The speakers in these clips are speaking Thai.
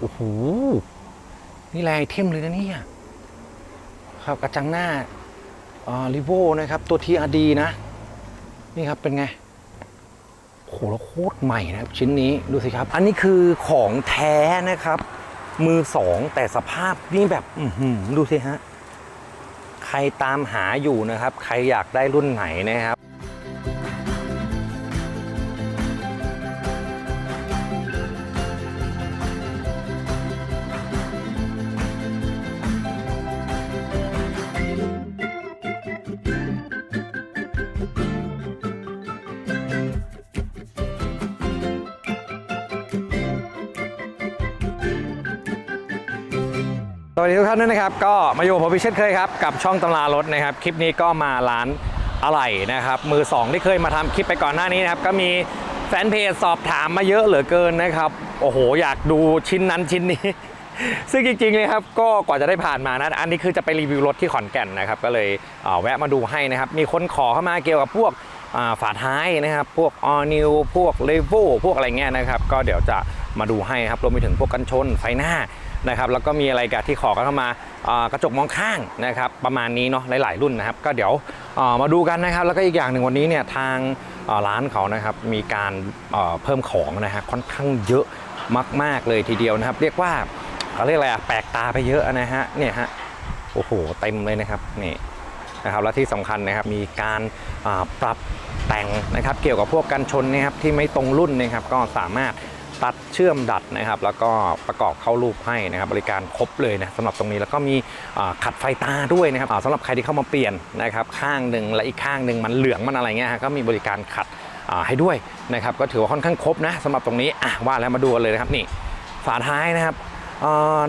โอ้โห นี่แรงเทมเลยนะเนี่ยครับกระจังหน้าอ่าริโวนะครับ ตัว TRD นะ นี่ครับเป็นไงโหแล้วโคตรใหม่นะครับชิ้นนี้ดูสิครับ อันนี้คือของแท้นะครับ มือสองแต่สภาพนี่แบบอืดูสิฮะ ใครตามหาอยู่นะครับ ใครอยากได้รุ่นไหนนะครับ วัสดีทุกท่านด้วยนะครับ ก็มาอยู่กับผมพิเชษเคยครับ กับช่องตำรารถนะครับ คลิปนี้ก็มาร้านอะไหล่นะครับ มือ 2 ที่เคยมาทำคลิปไปก่อนหน้านี้นะครับ ก็มีแฟนเพจสอบถามมาเยอะเหลือเกินนะครับ โอ้โห อยากดูชิ้นนั้นชิ้นนี้ ซึ่งจริงๆเลยครับ ก็กว่าจะได้ผ่านมานะ อันนี้คือจะไปรีวิวรถที่ขอนแก่นนะครับ ก็เลยเแวะมาดูให้นะครับ มีคนขอเข้ามาเกี่ยวกับพวกฝาท้ายนะครับ พวก all new พวก l e v o พวกอะไรเงี้ยนะครับ ก็เดี๋ยวจะ มาดูให้ครับรวมไปถึงพวกกันชนไฟหน้านะครับแล้วก็มีอะไรกับที่ขอกันเข้ามาากระจกมองข้างนะครับประมาณนี้เนาะหลายๆรุ่นนะครับ ก็เดี๋ยวามาดูกันนะครับ แล้วก็อีกอย่างหนึ่งวันนี้เนี่ยทางาร้านเขานะครับมีการอ่าเพิ่มของนะฮะค่อนข้างเยอะมาก ๆ เลยทีเดียวนะครับ เรียกว่าเขาเรียกอะไรอะแปลกตาไปเยอะนะฮะเนี่ยฮะโอ้โหเต็มเลยนะครับนี่นะครับและที่สำคัญนะครับมีการาปรับแต่งนะครับ เกี่ยวกับพวกกันชนนะครับที่ไม่ตรงรุ่นนะครับก็สามารถ ตัดเชื่อมดัดนะครับ แล้วก็ประกอบเข้ารูปให้นะครับ บริการครบเลยนะสำหรับตรงนี้แล้วก็มีขัดไฟตาด้วยนะครับสำหรับใครที่เข้ามาเปลี่ยนนะครับ ข้างหนึ่งและอีกข้างหนึ่งมันเหลืองมันอะไรเงี้ยฮะก็มีบริการขัดให้ด้วยนะครับ ก็ถือว่าค่อนข้างครบนะสำหรับตรงนี้อะว่าแล้วมาดูเลยนะครับนี่ฝาท้ายนะครับ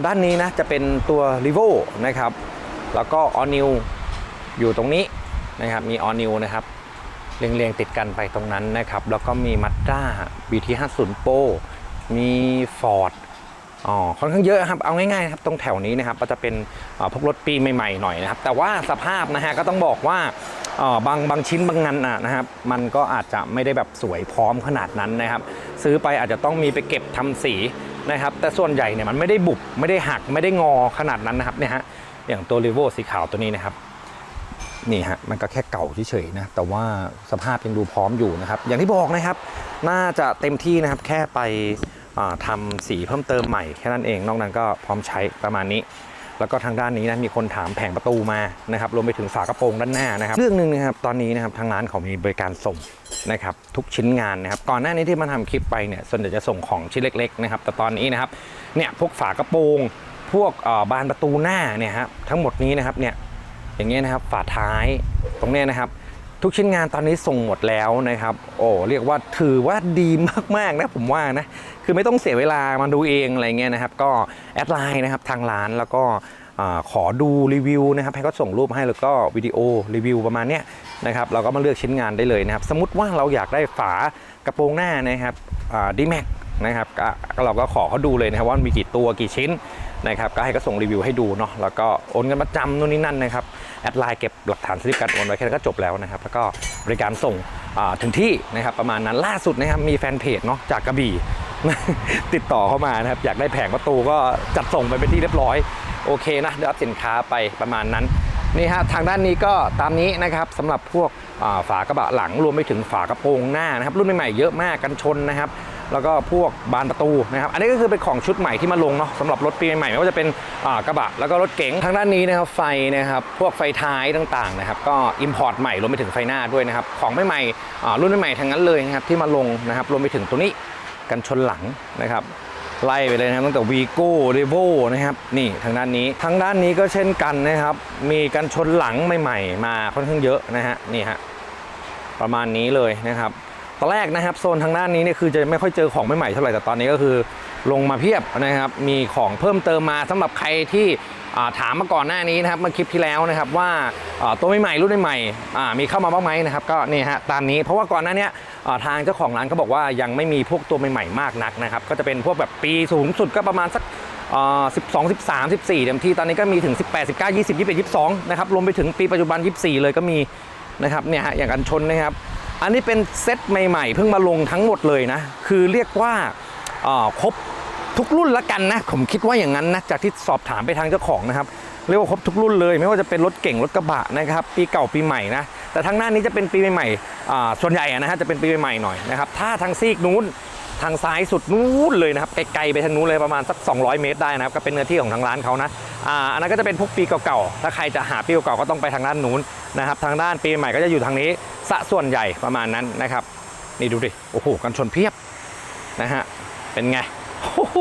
ด้านนี้นะจะเป็นตัว r e v o นะครับ แล้วก็ All New อยู่ตรงนี้นะครับมี All New นะครับเรียงๆติดกันไปตรงนั้นนะครับ แล้วก็มี Mazda BT50 Pro มี Ford อ๋อค่อนข้างเยอะครับเอาง่ายๆนะครับตรงแถวนี้นะครับก็จะเป็นพวกรถปีใหม่ๆหน่อยนะครับ แต่ว่าสภาพนะฮะก็ต้องบอกว่าบางบางชิ้นบางงานอะนะครับ มันก็อาจจะไม่ได้แบบสวยพร้อมขนาดนั้นนะครับ ซื้อไปอาจจะต้องมีไปเก็บทำสีนะครับ แต่ส่วนใหญ่เนี่ยมันไม่ได้บุบไม่ได้หักไม่ได้งอขนาดนั้นนะครับเนี่ยฮะอย่างตัว r e v o สีขาวตัวนี้นะครับนี่ฮะมันก็แค่เก่าเฉยๆนะแต่ว่าสภาพยังดูพร้อมอยู่นะครับ อย่างที่บอกนะครับ น่าจะเต็มที่นะครับแค่ไป ทำสีเพิ่มเติมใหม่แค่นั้นเอง นอกนั้นก็พร้อมใช้ประมาณนี้ แล้วก็ทางด้านนี้นะมีคนถามแผงประตูมานะครับรวมไปถึงฝากระโปรงด้านหน้านะครับ เรื่องหนึ่งนะครับตอนนี้นะครับทางร้านเขามีบริการส่งนะครับทุกชิ้นงานนะครับก่อนหน้านี้ที่มาทำคลิปไปเนี่ยส่วนใหญ่จะส่งของชิ้นเล็กๆนะครับแต่ตอนนี้นะครับเนี่ยพวกฝากระโปรงพวกเอ่อบานประตูหน้าเนี่ยครับทั้งหมดนี้นะครับเนี่ยอย่างเงี้ยนะครับฝาท้ายตรงเนี้ยนะครับ ทุกชิ้นงานตอนนี้ส่งหมดแล้วนะครับ โอ้เรียกว่าถือว่าดีมากๆนะผมว่านะ คือไม่ต้องเสียเวลามาดูเองอะไรเงี้ยนะครับ ก็แอดไลน์นะครับทางร้านแล้วก็อขอดูรีวิวนะครับให้เขาส่งรูปให้แล้วก็วิดีโอรีวิวประมาณเนี้ยนะครับเราก็มาเลือกชิ้นงานได้เลยนะครับ สมมติว่าเราอยากได้ฝากระโปรงหน้านะครับดีแม็กนะครับก็เราก็ขอเขาดูเลยนะครับว่ามีกี่ตัวกี่ชิ้นนะครับก็ให้เขาส่งรีวิวให้ดูเนาะแล้วก็โอนเงินมาจำนู่นนี่นั่นนะครับ แอดไลน์เก็บหลักฐานสลิปการโอนไว้แค่นั้นก็จบแล้วนะครับ แล้วก็บริการส่งถึงที่นะครับประมาณนั้นล่าสุดนะครับมีแฟนเพจเนาะจากกระบี่ติดต่อเข้ามานะครับอยากได้แผงประตูก็จัดส่งไปเป็นที่เรียบร้อยโอเคนะได้รับสินค้าไปประมาณนั้นนี่ฮะทางด้านนี้ก็ตามนี้นะครับสำหรับพวกฝากระบะหลังรวมไปถึงฝากระโปรงหน้านะครับรุ่นใหม่ๆเยอะมากกันชนนะครับ แล้วก็พวกบานประตูนะครับอันนี้ก็คือเป็นของชุดใหม่ที่มาลงเนาะสำหรับรถปีใหม่ไม่ว่าจะเป็นกระบะแล้วก็รถเก๋งทางด้านนี้นะครับไฟนะครับพวกไฟท้ายต่างๆนะครับก็อิมพอร์ตใหม่รวมไปถึงไฟหน้าด้วยนะครับของใหม่ๆอ่รุ่นใหม่ทั้งนั้นเลยนะครับที่มาลงนะครับรวมไปถึงตัวนี้กันชนหลังนะครับไล่ไปเลยนะครับตั้งแต่วีโก้เรโวนะครับนี่ทางด้านนี้ทางด้านนี้ก็เช่นกันนะครับ มีกันชนหลังใหม่ ๆ มาค่อนข้างเยอะนะฮะนี่ฮะประมาณนี้เลยนะครับ ตอนแรกนะครับโซนทางด้านนี้เนี่ยคือจะไม่ค่อยเจอของใหม่ๆเท่าไหร่แต่ตอนนี้ก็คือลงมาเพียบนะครับ มีของเพิ่มเติมมาสำหรับใครที่อ่าถามมาก่อนหน้านี้นะครับเมื่อคลิปที่แล้วนะครับว่าตัวใหม่ๆรุ่นใหม่มีเข้ามาบ้างไหมนะครับก็นี่ฮะตามนี้เพราะว่าก่อนหน้านี้ทางเจ้าของร้านก็บอกว่ายังไม่มีพวกตัวใหม่ๆมากนักนะครับก็จะเป็นพวกแบบปีสูงสุดก็ประมาณสักอ่า12 13 14เต็มที่ตอนนี้ก็มีถึง 18 19 20 21 22นะครับรวมไปถึงปีปัจจุบัน 24 เลยก็มีนะครับเนี่ยฮะอย่างกันชนนะครับ อันนี้เป็นเซตใหม่ๆ เพิ่งมาลงทั้งหมดเลยนะ คือเรียกว่าครบทุกรุ่นละกันนะ ผมคิดว่าอย่างนั้นนะ จากที่สอบถามไปทางเจ้าของนะครับ เรียกว่าครบทุกรุ่นเลย ไม่ว่าจะเป็นรถเก่งรถกระบะนะครับ ปีเก่าปีใหม่นะ แต่ทางหน้านี้จะเป็นปีใหม่ๆส่วนใหญ่นะฮะจะเป็นปีใหม่ๆหน่อยนะครับ ถ้าทางซีกนู้นทางซ้ายสุดนู้นเลยนะครับไกลๆไปทางนู้นเลยประมาณสัก 200 เมตรได้นะครับก็เป็นเนื้อที่ของทางร้านเขานะอ่าอันนั้นก็จะเป็นพวกปีเก่าๆถ้าใครจะหาปีเก่าๆก็ต้องไปทางด้านนู้นนะครับทางด้านปีใหม่ก็จะอยู่ทางนี้ สะส่วนใหญ่ประมาณนั้นนะครับ นี่ดูดิโอ้โหกันชนเพียบนะฮะเป็นไงโอ้โห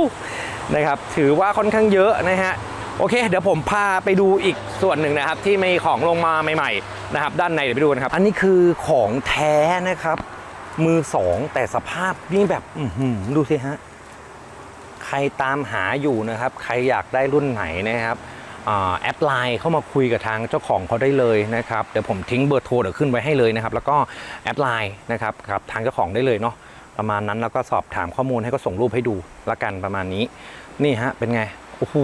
นะครับถือว่าค่อนข้างเยอะนะฮะโอเค เดี๋ยวผมพาไปดูอีกส่วนหนึ่งนะครับ ที่มีของลงมาใหม่ๆนะครับ ด้านในเดี๋ยวไปดูกันครับ อันนี้คือของแท้นะครับ มือสองแต่สภาพนี่แบบดูสิฮะใครตามหาอยู่นะครับ ใครอยากได้รุ่นไหนนะครับ แอดไลน์เข้ามาคุยกับทางเจ้าของเขาได้เลยนะครับเดี๋ยวผมทิ้งเบอร์โทรเดี๋ยวขึ้นไว้ให้เลยนะครับ แล้วก็แอดไลน์นะครับกับทางเจ้าของได้เลยเนาะประมาณนั้นแล้วก็สอบถามข้อมูลให้ก็ส่งรูปให้ดูละกันประมาณนี้ นี่ฮะเป็นไงโอ้โห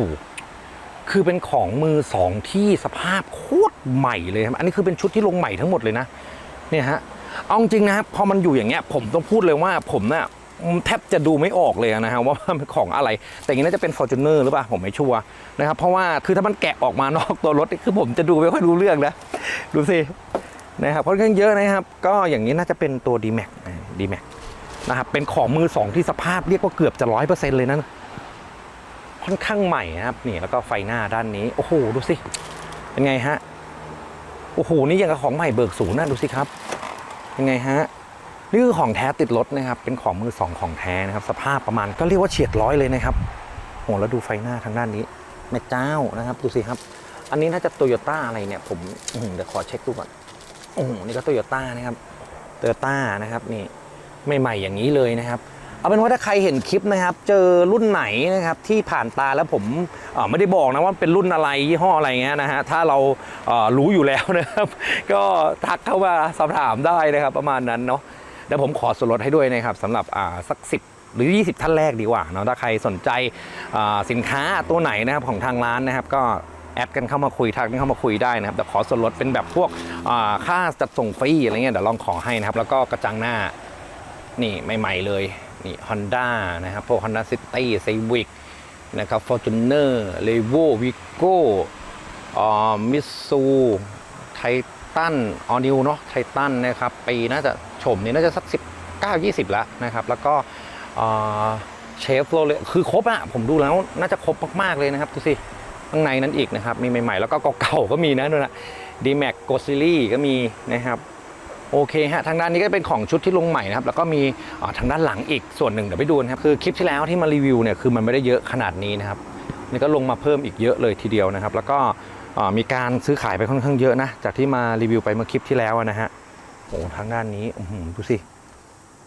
คือเป็นของมือสองที่สภาพโคตรใหม่เลยครับอันนี้คือเป็นชุดที่ลงใหม่ทั้งหมดเลยนะเนี่ยฮะเอาจริงนะครับพอมันอยู่อย่างเงี้ยผมต้องพูดเลยว่าผมเนี่ย แทบจะดูไม่ออกเลยนะฮะว่ามันของอะไร แต่อย่างนี้น่าจะเป็น f o r t u n e r หรือเปล่าผมไม่ชัวร์นะครับเพราะว่าคือถ้ามันแกะออกมานอกตัวรถคือผมจะดูไม่ค่อยรู้เรื่องนะดูสินะครับค่อนข้างเยอะนะครับ ก็อย่างนี้น่าจะเป็นตัว d m a x d m a x นะครับเป็นของมือสองที่สภาพเรียกว่าเกือบจะร้อยเปอร์เซ็นต์เลยนะค่อนข้างใหม่นะครับนี่แล้วก็ไฟหน้าด้านนี้โอ้โหดูสิเป็นไงฮะโอ้โหนี่ยังกับของใหม่เบิกศูนย์นะดูสิครับเป็นไงฮะ นี่คือของแท้ติดรถนะครับ เป็นของมือสองของแท้นะครับ สภาพประมาณก็เรียกว่าเฉียดร้อยเลยนะครับโหแล้วดูไฟหน้าทางด้านนี้แม่เจ้านะครับดูสิครับ อันนี้น่าจะโตโยต้าอะไรเนี่ย ผมเดี๋ยวขอเช็คดูก่อนโอ้โหนี่ก็โตโยต้านะครับโตโยต้านะครับนี่ใหม่ๆอย่างนี้เลยนะครับเอาเป็นว่าถ้าใครเห็นคลิปนะครับ เจอรุ่นไหนนะครับที่ผ่านตาแล้วผมไม่ได้บอกนะว่าเป็นรุ่นอะไรยี่ห้ออะไรเงี้ยนะฮะถ้าเรารู้อยู่แล้วนะครับ ก็ทักเข้ามาสอบถามได้นะครับ ประมาณนั้นเนาะ เดี๋ยวผมขอส่วนลดให้ด้วยนะครับสำหรับสัก 10หรือ 20 ท่านแรกดีกว่าเนาะถ้าใครสนใจสินค้าตัวไหนนะครับของทางร้านนะครับก็แอดกันเข้ามาคุยทักกันเข้ามาคุยได้นะครับเดี๋ยวขอส่วนลดเป็นแบบพวกค่าจัดส่งฟรีอะไรเงี้ยเดี๋ยวลองขอให้นะครับ แล้วก็กระจังหน้านี่ใหม่ ๆ เลยนี่ Honda นะครับพวก Honda City Civic นะครับ Fortuner l e v o Vigo อ่ามิซูไททันออนิวเนาะไททันนะครับปีน่าจะ ชมนี่น่าจะสัก 19 20 แล้วนะครับ แล้วก็เชฟโรเลคือครบอะผมดูแล้วน่าจะครบมากๆเลยนะครับดูสิข้างในนั้นอีกนะครับ มีใหม่ๆ แล้วก็เก่าๆก็มีนะนู่นนะ D-Max g o s i l y ก็มีนะครับโอเคฮะทางด้านนี้ก็เป็นของชุดที่ลงใหม่นะครับ แล้วก็มีทางด้านหลังอีกส่วนหนึ่งเดี๋ยวไปดูนะครับคือคลิปที่แล้วที่มารีวิวเนี่ยคือมันไม่ได้เยอะขนาดนี้นะครับนี่ก็ลงมาเพิ่มอีกเยอะเลยทีเดียวนะครับ แล้วก็มีการซื้อขายไปค่อนข้างเยอะนะจากที่มารีวิวไปเมื่อคลิปที่แล้วนะฮะ โอ้ทางด้านนี้ดูสิ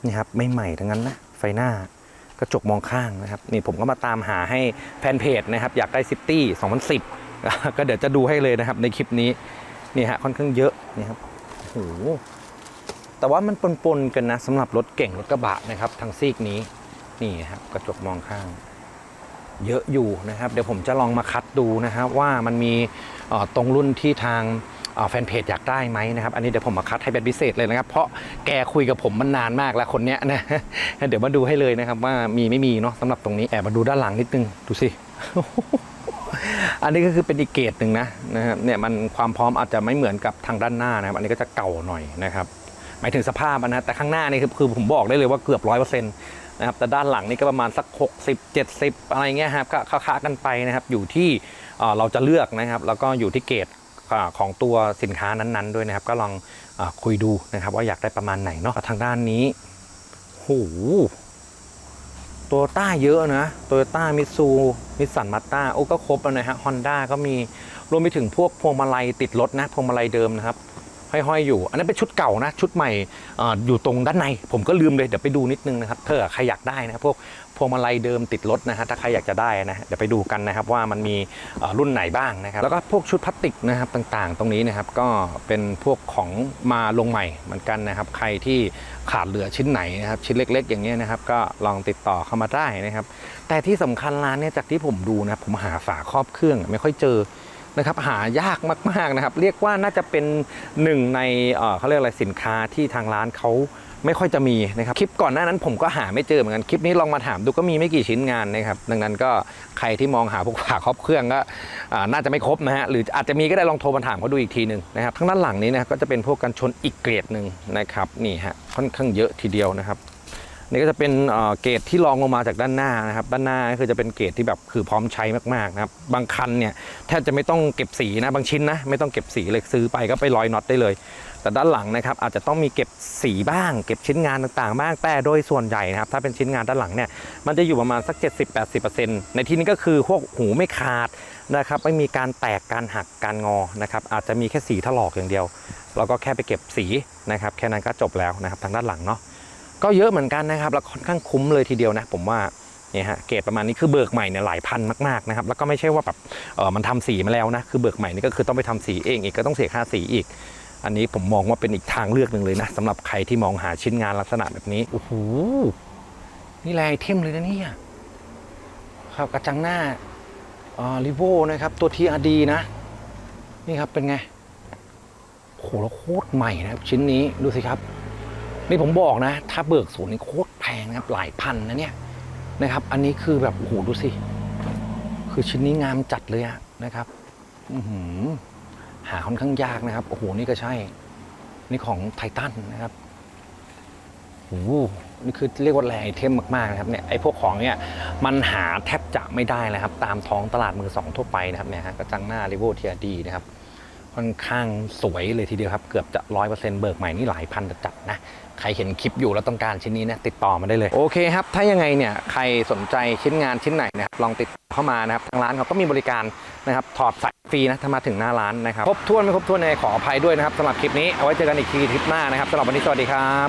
นี่ครับไม่ใหม่ทั้งนั้นนะไฟหน้ากระจกมองข้างนะครับ นี่ผมก็มาตามหาให้แฟนเพจนะครับ อยากได้ซิตี้2010 ก็เดี๋ยวจะดูให้เลยนะครับ ในคลิปนี้นี่ฮะค่อนข้างเยอะนี่ครับโอ้โหแต่ว่ามันปนๆกันนะสำหรับรถเก่งรถกระบะนะครับทางซีกนี้นี่ครับกระจกมองข้าง เยอะอยู่นะครับ เดี๋ยวผมจะลองมาคัดดูนะครับว่ามันมีออตรงรุ่นที่ทาง แฟนเพจอยากได้ไหมนะครับ อันนี้เดี๋ยวผมมาคัดให้เป็นพิเศษเลยนะครับ เพราะแกคุยกับผมมันนานมากแล้วคนเนี้ยนะ เดี๋ยวมาดูให้เลยนะครับว่ามีไม่มีเนาะสำหรับตรงนี้แอบมาดูด้านหลังนิดนึง ดูสิ อันนี้ก็คือเป็นอีกเกรดหนึ่งนะนะครับเนี่ยมันความพร้อมอาจจะไม่เหมือนกับทางด้านหน้านะครับ อันนี้ก็จะเก่าหน่อยนะครับหมายถึงสภาพนะแต่ข้างหน้านี่คือคือผมบอกได้เลยว่าเกือบร้อยเปอร์เซ็นต์นะครับแต่ด้านหลังนี่ก็ประมาณสัก 60 70 อะไรเงี้ยครับก็ค้ากันไปนะครับ อยู่ที่เราจะเลือกนะครับ แล้วก็อยู่ที่เกรด ของตัวสินค้านั้นๆด้วยนะครับ ก็ลองอคุยดูนะครับ ว่าอยากได้ประมาณไหนเนาะทางด้านนี้โหโตโยต้าเยอะนะโตโยต้ามิตซูมิสสันมาต้าโอ้ก็ครบแล้วนะฮะฮอนด้าก็มีรวมไปถึงพวกพวงมาลัยติดรถนะพวงมาลัยเดิมนะครับ ห้อยๆอยู่ อันนั้นเป็นชุดเก่านะ ชุดใหม่ออยู่ตรงด้านใน ผมก็ลืมเลย เดี๋ยวไปดูนิดนึงนะครับเธอใครอยากได้นะพวกพวงมาลัยเดิมติดรถนะฮะถ้าใครอยากจะได้นะเดี๋ยวไปดูกันนะครับว่ามันมีรุ่นไหนบ้างนะครับแล้วก็พวกชุดพลาสติกนะครับต่างๆ ตรงนี้นะครับก็เป็นพวกของมาลงใหม่เหมือนกันนะครับ ใครที่ขาดเหลือชิ้นไหนนะครับชิ้นเล็ก ๆ อย่างเงี้ยนะครับ ก็ลองติดต่อเข้ามาได้นะครับ แต่ที่สำคัญร้านเนี่ยจากที่ผมดูนะผมหาฝาครอบเครื่องไม่ค่อยเจอ นะครับหายากมากๆนะครับ เรียกว่าน่าจะเป็นหนึ่งในเขาเรียกอะไรสินค้าที่ทางร้านเขาไม่ค่อยจะมีนะครับคลิปก่อนหน้านั้นผมก็หาไม่เจอเหมือนกันคลิปนี้ลองมาถามดูก็มีไม่กี่ชิ้นงานนะครับ ดังนั้นก็ใครที่มองหาพวกฝาครอบเครื่องก็น่าจะไม่ครบนะฮะหรืออาจจะมีก็ได้ลองโทรมาถามเขาดูอีกทีหนึ่งนะครับทั้งด้านหลังนี้นะก็จะเป็นพวกกันชนอีกเกรดหนึ่งนะครับนี่ฮะค่อนข้างเยอะทีเดียวนะครับ นี่ก็จะเป็นเกรดที่รองลงมาจากด้านหน้านะครับ ด้านหน้าก็คือจะเป็นเกรดที่แบบคือพร้อมใช้มากๆนะครับ บางคันเนี่ยแทบจะไม่ต้องเก็บสีนะ บางชิ้นนะไม่ต้องเก็บสีเลยซื้อไปก็ไปรอยน็อตได้เลย แต่ด้านหลังนะครับอาจจะต้องมีเก็บสีบ้าง เก็บชิ้นงานต่างๆ บ้าง แต่โดยส่วนใหญ่นะครับ ถ้าเป็นชิ้นงานด้านหลังเนี่ยมันจะอยู่ประมาณสัก 70-80%ในที่นี้ก็คือพวกหูไม่ขาดนะครับไม่มีการแตกการหักการงอนะครับอาจจะมีแค่สีถลอกอย่างเดียว เราก็แค่ไปเก็บสีนะครับแค่นั้นก็จบแล้วนะครับทางด้านหลังเนาะ ก็เยอะเหมือนกันนะครับแล้วค่อนข้างคุ้มเลยทีเดียวนะ ผมว่าเนี่ยฮะเกรดประมาณนี้คือเบิกใหม่เนี่ยหลายพันมากๆนะครับแล้วก็ไม่ใช่ว่าแบบเออมันทำสีมาแล้วนะคือเบิกใหม่นี่ก็คือต้องไปทำสีเองอีกก็ต้องเสียค่าสีอีก อันนี้ผมมองว่าเป็นอีกทางเลือกหนึ่งเลยนะสำหรับใครที่มองหาชิ้นงานลักษณะแบบนี้โอ้โหนี่แรงเทมเลยนะเนี่ยครับกระจังหน้าอาลิโวนะครับตัว TRD นะนี่ครับเป็นไงโอ้โหแล้วโคตรใหม่นะครับชิ้นนี้ดูสิครับ นี่ผมบอกนะ ถ้าเบิกศูนย์นี่โคตรแพงนะครับ หลายพันนะเนี่ยนะครับ อันนี้คือแบบโอ้โหดูสิ คือชิ้นนี้งามจัดเลยอะนะครับหาค่อนข้างยากนะครับ โอ้โห นี่ก็ใช่ นี่ของไททันนะครับโอ้โหนี่คือเรียกว่าแรงไอเทมมากๆนะครับเนี่ยไอพวกของเนี่ยมันหาแทบจะไม่ได้เลยครับ ตามท้องตลาดมือสองทั่วไปนะครับเนี่ยฮะกระจังหน้าริโวเทียดีนะครับ ค่อนข้างสวยเลยทีเดียวครับ เกือบจะร้อยเปอร์เซ็นต์เบิกใหม่นี่หลายพันจัดนะ ใครเห็นคลิปอยู่แล้วต้องการชิ้นนี้นะติดต่อมาได้เลย โอเคครับ ถ้ายังไงเนี่ยใครสนใจชิ้นงานชิ้นไหนนะครับลองติดต่อเข้ามานะครับทางร้านเขาก็มีบริการนะครับถอดสายฟรีนะถ้ามาถึงหน้าร้านนะครับครบถ้วนไม่ครบถ้วนในขออภัยด้วยนะครับสำหรับคลิปนี้เอาไว้เจอกันอีกทีคลิปหน้านะครับสำหรับวันนี้สวัสดีครับ